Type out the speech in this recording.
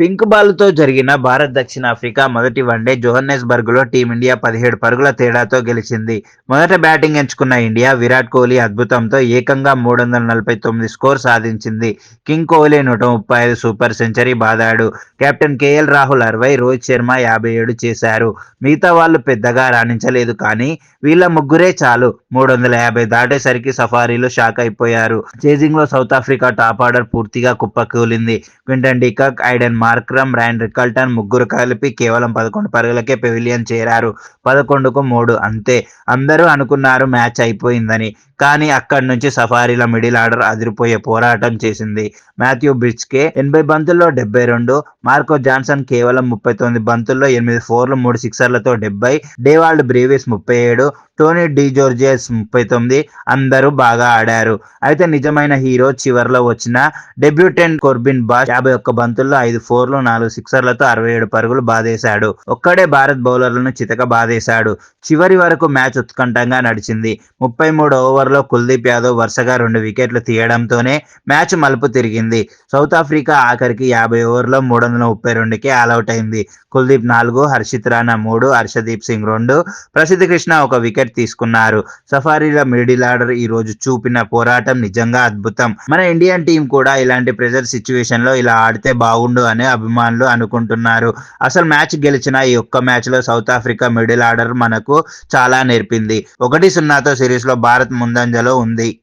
Pink బాల్తో జరిగిన భారత్ దక్షిణాఫ్రికా మొదటి వన్డే జోహన్నెస్బర్గ్లో టీమిండియా పదిహేడు పరుగుల తేడాతో గెలిచింది. మొదట బ్యాటింగ్ ఎంచుకున్న ఇండియా విరాట్ కోహ్లీ అద్భుతంతో ఏకంగా మూడు వందల నలభై తొమ్మిది స్కోర్ సాధించింది. కింగ్ కోహ్లీ నూట ముప్పై ఐదు సూపర్ సెంచరీ బాదాడు. కెప్టెన్ కేఎల్ రాహుల్ అరవై రోహిత్ శర్మ యాభై ఏడు చేశారు. మిగతా వాళ్ళు పెద్దగా రాణించలేదు కానీ వీళ్ళ ముగ్గురే చాలు. మూడు వందల యాభై దాటేసరికి సఫారీలు షాక్ అయిపోయారు. చేజింగ్లో సౌత్ ఆఫ్రికా టాప్ ఆర్డర్ పూర్తిగా కుప్పకూలింది. Quinton de Kock Aiden Markram Ryan Rickelton ముగ్గురు కలిపి కేవలం పదకొండు పరుగులకే పెవిలియన్ చేరారు. పదకొండుకు మూడు అంతే. అందరూ అనుకున్నారు మ్యాచ్ అయిపోయిందని. కానీ అక్కడి నుంచి సఫారీల మిడిల్ ఆర్డర్ అదిరిపోయే పోరాటం చేసింది. మాథ్యూ బ్రిడ్జ్కే ఎనభై బంతుల్లో డెబ్బై రెండు మార్కో జాన్సన్ కేవలం ముప్పై తొమ్మిది బంతుల్లో ఎనిమిది ఫోర్లు మూడు సిక్సర్లతో డెబ్బై డేవాల్డ్ బ్రీవిస్ ముప్పై ఏడు టోనీ డిజోర్జియస్ ముప్పై తొమ్మిది. అందరూ బాగా ఆడారు. అయితే నిజమైన హీరో చివరిలో వచ్చిన డెబ్యూటెంట్ కోర్బిన్ బాష్ యాభై ఒక్క బంతుల్లో ఐదు ఫోర్లు నాలుగు సిక్సర్లతో అరవై ఏడు పరుగులు బాధేశాడు ఒక్కడే భారత్ బౌలర్లను చితక బాధేశాడు చివరి వరకు మ్యాచ్ ఉత్కంఠంగా నడిచింది. ముప్పై మూడు ఓవర్లో కుల్దీప్ యాదవ్ వరుసగా రెండు వికెట్లు తీయడంతోనే మ్యాచ్ మలుపు తిరిగింది. సౌత్ ఆఫ్రికా ఆఖరికి యాభై ఓవర్లో మూడు వందల ముప్పై రెండుకే ఆల్అౌట్ అయింది. కుల్దీప్ నాలుగు హర్షిత్ రాణా మూడు హర్షదీప్ సింగ్ రెండు. ప్రసిద్ధ కృష్ణ ఒక వికెట్ వికెట్ తీసుకున్నారు. సఫారీల మిడిల్ ఆర్డర్ ఈ రోజు చూపిన పోరాటం నిజంగా అద్భుతం. మన ఇండియన్ టీం కూడా ఇలాంటి ప్రెజర్ సిచ్యువేషన్లో ఇలా ఆడితే బాగుండు అని అభిమానులు అనుకుంటున్నారు. అసలు మ్యాచ్ గెలిచిన ఈ ఒక్క మ్యాచ్లో సౌత్ ఆఫ్రికా మిడిల్ ఆర్డర్ మనకు చాలా నేర్పింది. ఒకటి సున్నాతో సిరీస్లో భారత్ ముందంజలో ఉంది.